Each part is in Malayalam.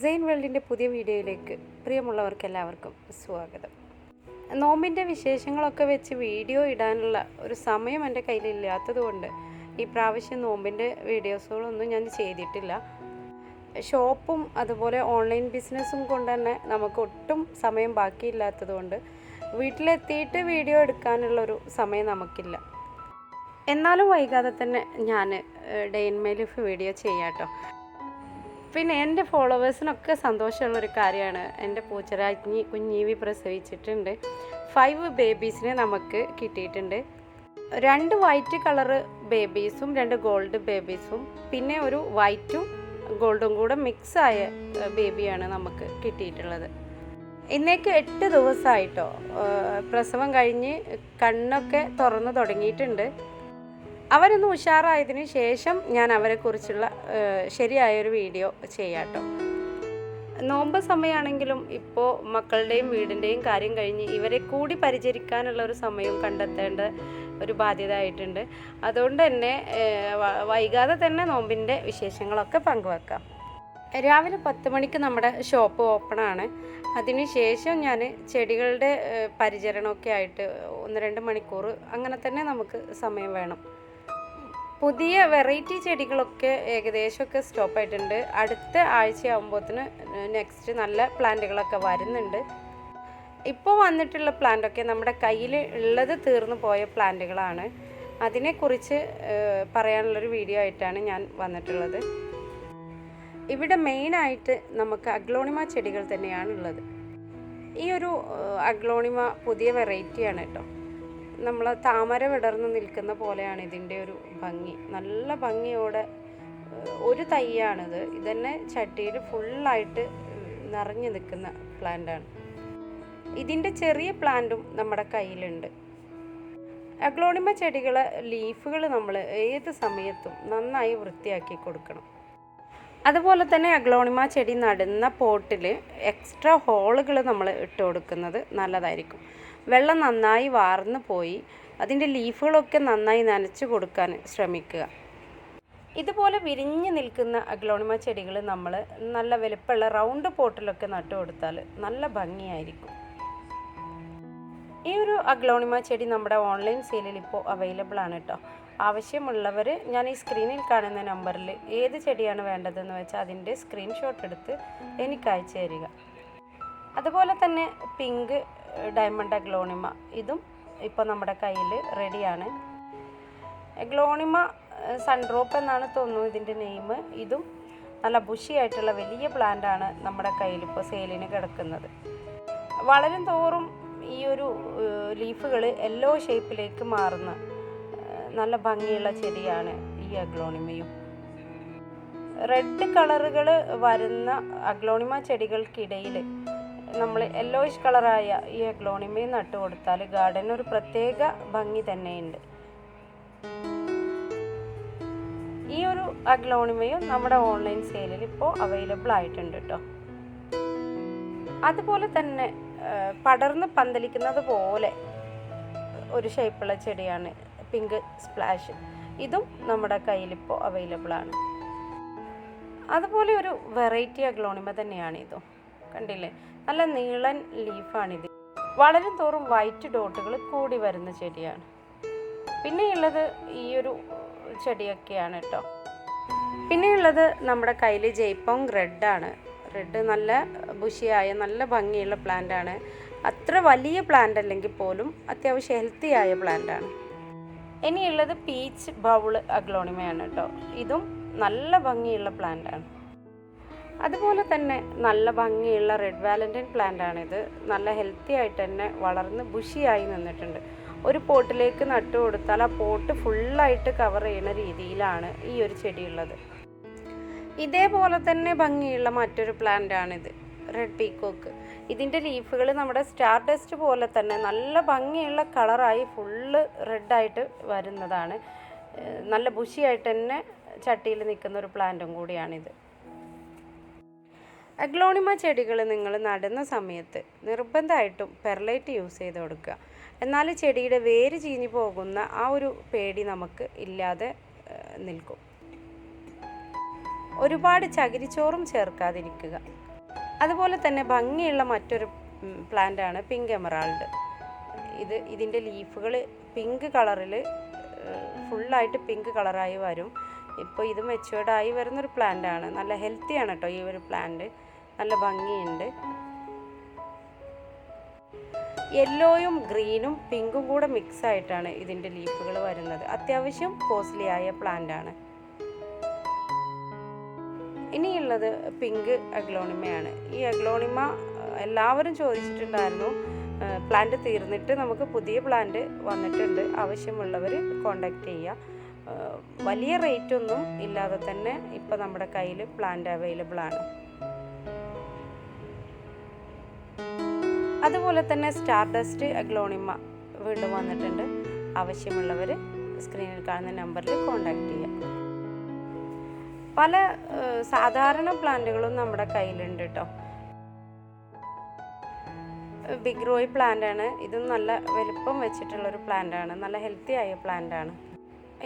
സെയിൻ വേൾഡിന്റെ പുതിയ വീഡിയോയിലേക്ക് പ്രിയമുള്ളവർക്ക് എല്ലാവർക്കും സ്വാഗതം. നോമ്പിന്റെ വിശേഷങ്ങളൊക്കെ വെച്ച് വീഡിയോ ഇടാനുള്ള ഒരു സമയം എന്റെ കയ്യിലില്ലാത്തതുകൊണ്ട് ഈ പ്രാവശ്യം നോമ്പിന്റെ വീഡിയോസുകളൊന്നും ഞാൻ ചെയ്തിട്ടില്ല. ഷോപ്പും അതുപോലെ ഓൺലൈൻ ബിസിനസ്സും കൊണ്ട് തന്നെ നമുക്ക് ഒട്ടും സമയം ബാക്കിയില്ലാത്തതുകൊണ്ട് വീട്ടിലെത്തിയിട്ട് വീഡിയോ എടുക്കാനുള്ളൊരു സമയം നമുക്കില്ല. എന്നാലും വൈകാതെ തന്നെ ഞാൻ ഡെയിൻ മേലിഫ് വീഡിയോ ചെയ്യാം കേട്ടോ. പിന്നെ എന്റെ ഫോളോവേഴ്സിനൊക്കെ സന്തോഷമുള്ളൊരു കാര്യമാണ്. എന്റെ പൂച്ചരാജ്ഞി കുഞ്ഞീവി പ്രസവിച്ചിട്ടുണ്ട്. ഫൈവ് ബേബീസിനെ നമുക്ക് കിട്ടിയിട്ടുണ്ട്. രണ്ട് വൈറ്റ് കളറ് ബേബീസും രണ്ട് ഗോൾഡ് ബേബീസും പിന്നെ ഒരു വൈറ്റും ഗോൾഡും കൂടെ മിക്സ് ആയ ഏഹ്, ബേബിയാണ് നമുക്ക് കിട്ടിയിട്ടുള്ളത്. ഇന്നേക്ക് എട്ട് ദിവസമായിട്ടോ പ്രസവം കഴിഞ്ഞ് കണ്ണൊക്കെ തുറന്നു തുടങ്ങിയിട്ടുണ്ട്. അവരൊന്ന് ഉഷാറായതിന് ശേഷം ഞാൻ അവരെക്കുറിച്ചുള്ള കുറിച്ചുള്ള ശരിയായൊരു വീഡിയോ ചെയ്യാട്ടോ. നോമ്പ് സമയമാണെങ്കിലും ഇപ്പോൾ മക്കളുടെയും വീടിന്റെയും കാര്യം കഴിഞ്ഞ് ഇവരെ കൂടി പരിചരിക്കാനുള്ള ഒരു സമയം കണ്ടെത്തേണ്ട ഒരു ബാധ്യത ആയിട്ടുണ്ട് അതുകൊണ്ട് തന്നെ വൈകാതെ തന്നെ നോമ്പിന്റെ വിശേഷങ്ങളൊക്കെ പങ്കുവെക്കാം. രാവിലെ പത്ത് മണിക്ക് നമ്മുടെ ഷോപ്പ് ഓപ്പണാണ്. അതിനുശേഷം ഞാൻ ചെടികളുടെ പരിചരണമൊക്കെ ആയിട്ട് ഒന്ന് രണ്ട് മണിക്കൂർ അങ്ങനെ തന്നെ നമുക്ക് സമയം വേണം. പുതിയ വെറൈറ്റി ചെടികളൊക്കെ ഏകദേശമൊക്കെ സ്റ്റോപ്പ് ആയിട്ടുണ്ട് അടുത്ത ആഴ്ചയാകുമ്പോഴത്തിന് നെക്സ്റ്റ് നല്ല പ്ലാന്റുകളൊക്കെ വരുന്നുണ്ട്. ഇപ്പോൾ വന്നിട്ടുള്ള പ്ലാന്റൊക്കെ നമ്മുടെ കയ്യിൽ ഉള്ളത് തീർന്നു പോയ പ്ലാന്റുകളാണ്. അതിനെക്കുറിച്ച് പറയാനുള്ളൊരു വീഡിയോ ആയിട്ടാണ് ഞാൻ വന്നിട്ടുള്ളത്. ഇവിടെ മെയിനായിട്ട് നമുക്ക് അഗ്ലോണിമ ചെടികൾ തന്നെയാണ് ഉള്ളത് ഈ ഒരു അഗ്ലോണിമ പുതിയ വെറൈറ്റിയാണ് കേട്ടോ. നമ്മൾ താമര വിടർന്ന് നിൽക്കുന്ന പോലെയാണ് ഇതിന്റെ ഒരു ഭംഗി. നല്ല ഭംഗിയോടെ ഒരു തൈയാണിത്. ഇതന്നെ ചട്ടിയിൽ ഫുള്ളായിട്ട് നിറഞ്ഞു നിൽക്കുന്ന പ്ലാന്റാണ്. ഇതിന്റെ ചെറിയ പ്ലാന്റും നമ്മുടെ കയ്യിലുണ്ട്. അഗ്ലോണിമ ചെടികളെ ലീഫുകൾ നമ്മൾ ഏത് സമയത്തും നന്നായി വൃത്തിയാക്കി കൊടുക്കണം. അതുപോലെ തന്നെ അഗ്ലോണിമ ചെടി നടുന്ന പോട്ടിൽ എക്സ്ട്രാ ഹോളുകൾ നമ്മൾ ഇട്ട് കൊടുക്കുന്നത് നല്ലതായിരിക്കും. വെള്ളം നന്നായി വാർന്നു പോയി. അതിന്റെ ലീഫുകളൊക്കെ നന്നായി നനച്ച് കൊടുക്കാൻ ശ്രമിക്കുക. ഇതുപോലെ വിരിഞ്ഞ് നിൽക്കുന്ന അഗ്ലോണിമ ചെടികൾ നമ്മൾ നല്ല വലുപ്പമുള്ള റൗണ്ട് പോട്ടിലൊക്കെ നട്ടു കൊടുത്താൽ നല്ല ഭംഗിയായിരിക്കും. ഈ ഒരു അഗ്ലോണിമ ചെടി നമ്മുടെ ഓൺലൈൻ സെയിലിൽ ഇപ്പോൾ അവൈലബിൾ ആണ് കേട്ടോ. ആവശ്യമുള്ളവർ ഞാൻ ഈ സ്ക്രീനിൽ കാണുന്ന നമ്പറിൽ ഏത് ചെടിയാണ് വേണ്ടതെന്ന് വെച്ചാൽ അതിന്റെ സ്ക്രീൻഷോട്ട് എടുത്ത് എനിക്ക് അയച്ചു തരിക. അതുപോലെ തന്നെ പിങ്ക് ഡയമണ്ട് അഗ്ലോണിമ ഇതും ഇപ്പോൾ നമ്മുടെ കയ്യിൽ റെഡിയാണ് എഗ്ലോണിമ സൺഡ്രോപ്പ് എന്നാണ് തോന്നുന്നു ഇതിന്റെ നെയിം ഇതും നല്ല ബുഷിയായിട്ടുള്ള വലിയ പ്ലാന്റ് ആണ് നമ്മുടെ കയ്യിൽ ഇപ്പോൾ സെയിലിന് കിടക്കുന്നത്. വളരും തോറും ഈ ഒരു ലീഫുകൾ യെല്ലോ ഷേപ്പിലേക്ക് മാറുന്ന നല്ല ഭംഗിയുള്ള ചെടിയാണ് ഈ അഗ്ലോണിമയും റെഡ് കളറുകൾ വരുന്ന അഗ്ലോണിമ ചെടികൾക്കിടയിൽ നമ്മൾ യെല്ലോയിഷ് കളറായ ഈ അഗ്ലോണിമയും നട്ടു കൊടുത്താൽ ഗാർഡന് ഒരു പ്രത്യേക ഭംഗി തന്നെയുണ്ട്. ഈ ഒരു അഗ്ലോണിമയും നമ്മുടെ ഓൺലൈൻ സെയിലിൽ ഇപ്പോൾ അവൈലബിൾ ആയിട്ടുണ്ട് കേട്ടോ അതുപോലെ തന്നെ പടർന്ന് പന്തലിക്കുന്നത് പോലെ ഒരു ഷേപ്പുള്ള ചെടിയാണ് പിങ്ക് സ്പ്ലാഷ് ഇതും നമ്മുടെ കയ്യിലിപ്പോൾ അവൈലബിൾ ആണ്. അതുപോലെ ഒരു വെറൈറ്റി അഗ്ലോണിമ തന്നെയാണ് ഇതും. കണ്ടില്ലേ? നല്ല നീളൻ ലീഫാണിത്. വളരും തോറും വൈറ്റ് ഡോട്ടുകൾ കൂടി വരുന്ന ചെടിയാണ്. പിന്നെയുള്ളത് ഈ ഒരു ചെടിയൊക്കെയാണ് കേട്ടോ പിന്നെയുള്ളത് നമ്മുടെ കയ്യിൽ ജയ്പോങ് റെഡാണ് റെഡ് നല്ല ബുഷിയായ നല്ല ഭംഗിയുള്ള പ്ലാന്റ് ആണ് അത്ര വലിയ പ്ലാന്റ് അല്ലെങ്കിൽ പോലും അത്യാവശ്യം ഹെൽത്തി ആയ പ്ലാന്റ് ആണ് ഇനിയുള്ളത് പീച്ച് ബൗൾ അഗ്ലോണിമയാണ് കേട്ടോ ഇതും നല്ല ഭംഗിയുള്ള പ്ലാന്റാണ് അതുപോലെ തന്നെ നല്ല ഭംഗിയുള്ള റെഡ് വാലന്റൈൻ പ്ലാന്റ് ആണിത്. നല്ല ഹെൽത്തി ആയിട്ട് തന്നെ വളർന്ന് ബുഷിയായി നിന്നിട്ടുണ്ട്. ഒരു പോട്ടിലേക്ക് നട്ടു കൊടുത്താൽ ആ പോട്ട് ഫുള്ളായിട്ട് കവർ ചെയ്യുന്ന രീതിയിലാണ് ഈ ഒരു ചെടിയുള്ളത്. ഇതേപോലെ തന്നെ ഭംഗിയുള്ള മറ്റൊരു പ്ലാന്റ് ആണിത് റെഡ് പീക്കോക്ക് ഇതിന്റെ ലീഫുകൾ നമ്മുടെ സ്റ്റാർ ഡസ്റ്റ് പോലെ തന്നെ നല്ല ഭംഗിയുള്ള കളറായി ഫുള്ള് റെഡായിട്ട് വരുന്നതാണ്. നല്ല ബുഷിയായിട്ട് തന്നെ ചട്ടിയിൽ നിൽക്കുന്ന ഒരു പ്ലാന്റും കൂടിയാണിത്. അഗ്ലോണിമ ചെടികൾ നിങ്ങൾ നടുന്ന സമയത്ത് നിർബന്ധമായിട്ടും പെർലൈറ്റ് യൂസ് ചെയ്ത് കൊടുക്കുക. എന്നാൽ ചെടിയുടെ വേര് ചീഞ്ഞു പോകുന്ന ആ ഒരു പേടി നമുക്ക് ഇല്ലാതെ നിൽക്കും. ഒരുപാട് ചകിരിച്ചോറും ചേർക്കാതിരിക്കുക. അതുപോലെ തന്നെ ഭംഗിയുള്ള മറ്റൊരു പ്ലാന്റാണ് പിങ്ക് എമറാൾഡ് ഇത് ഇതിന്റെ ലീഫുകൾ പിങ്ക് കളറിൽ ഫുള്ളായിട്ട് പിങ്ക് കളറായി വരും. ഇപ്പോൾ ഇത് മെച്ചുവേർഡായി വരുന്നൊരു പ്ലാന്റാണ് നല്ല ഹെൽത്തി ആണ് കേട്ടോ ഈ ഒരു പ്ലാന്റ് നല്ല ഭംഗിയുണ്ട്. യെല്ലോയും ഗ്രീനും പിങ്കും കൂടെ മിക്സ് ആയിട്ടാണ് ഇതിന്റെ ലീഫുകൾ വരുന്നത്. അത്യാവശ്യം കോസ്റ്റ്ലി ആയ പ്ലാന്റ് ആണ്. ഇനിയുള്ളത് പിങ്ക് അഗ്ലോണിമയാണ് ഈ അഗ്ലോണിമ എല്ലാവരും ചോദിച്ചിട്ടുണ്ടായിരുന്നു. പ്ലാന്റ് തീർന്നിട്ട് നമുക്ക് പുതിയ പ്ലാന്റ് വന്നിട്ടുണ്ട്. ആവശ്യമുള്ളവർ കോണ്ടാക്ട് ചെയ്യുക. വലിയ റേറ്റ് ഒന്നും ഇല്ലാതെ തന്നെ ഇപ്പോൾ നമ്മുടെ കയ്യിൽ പ്ലാന്റ് അവൈലബിൾ ആണ്. അതുപോലെ തന്നെ സ്റ്റാർഡസ്റ്റ് അഗ്ലോണിമ വീണ്ടും വന്നിട്ടുണ്ട്. ആവശ്യമുള്ളവർ സ്ക്രീനിൽ കാണുന്ന നമ്പറിൽ കോണ്ടാക്ട് ചെയ്യാം. പല സാധാരണ പ്ലാന്റുകളും നമ്മുടെ കയ്യിലുണ്ട് കേട്ടോ ബിഗ് റോയ് പ്ലാന്റ് ആണ്. ഇതും നല്ല വലുപ്പം വെച്ചിട്ടുള്ളൊരു പ്ലാന്റ് ആണ്. നല്ല ഹെൽത്തി ആയ പ്ലാന്റ് ആണ്.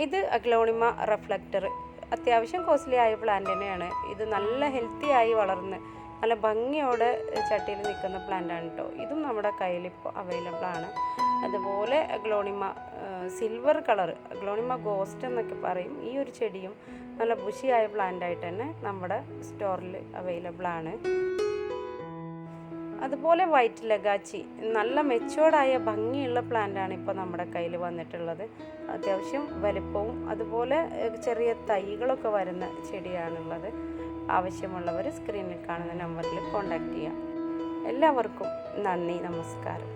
ഇത് അഗ്ലോണിമ റിഫ്ലക്ടർ. അത്യാവശ്യം കോസ്റ്റ്ലി ആയ പ്ലാന്റ് തന്നെയാണ്. ഇത് നല്ല ഹെൽത്തി ആയി വളർന്ന് നല്ല ഭംഗിയോടെ ചട്ടിയിൽ നിൽക്കുന്ന പ്ലാന്റ് ആണ് കേട്ടോ ഇതും നമ്മുടെ കയ്യിൽ ഇപ്പോൾ അവൈലബിൾ ആണ്. അതുപോലെ aglaonema silver colour aglaonema ghost എന്നൊക്കെ പറയും. ഈ ഒരു ചെടിയും നല്ല ബുഷിയായ പ്ലാന്റ് ആയിട്ട് തന്നെ നമ്മുടെ സ്റ്റോറിൽ അവൈലബിൾ ആണ്. അതുപോലെ വൈറ്റ് ലഗാച്ചി. നല്ല മെച്ചോർഡായ ഭംഗിയുള്ള പ്ലാന്റ് ആണ് ഇപ്പോൾ നമ്മുടെ കയ്യിൽ വന്നിട്ടുള്ളത്. അത്യാവശ്യം വലിപ്പവും അതുപോലെ ചെറിയ തൈകളൊക്കെ വരുന്ന ചെടിയാണുള്ളത്. ആവശ്യമുള്ളവർ സ്ക്രീനിൽ കാണുന്ന നമ്പറിൽ കോൺടാക്റ്റ് ചെയ്യാം. എല്ലാവർക്കും നന്ദി നമസ്കാരം.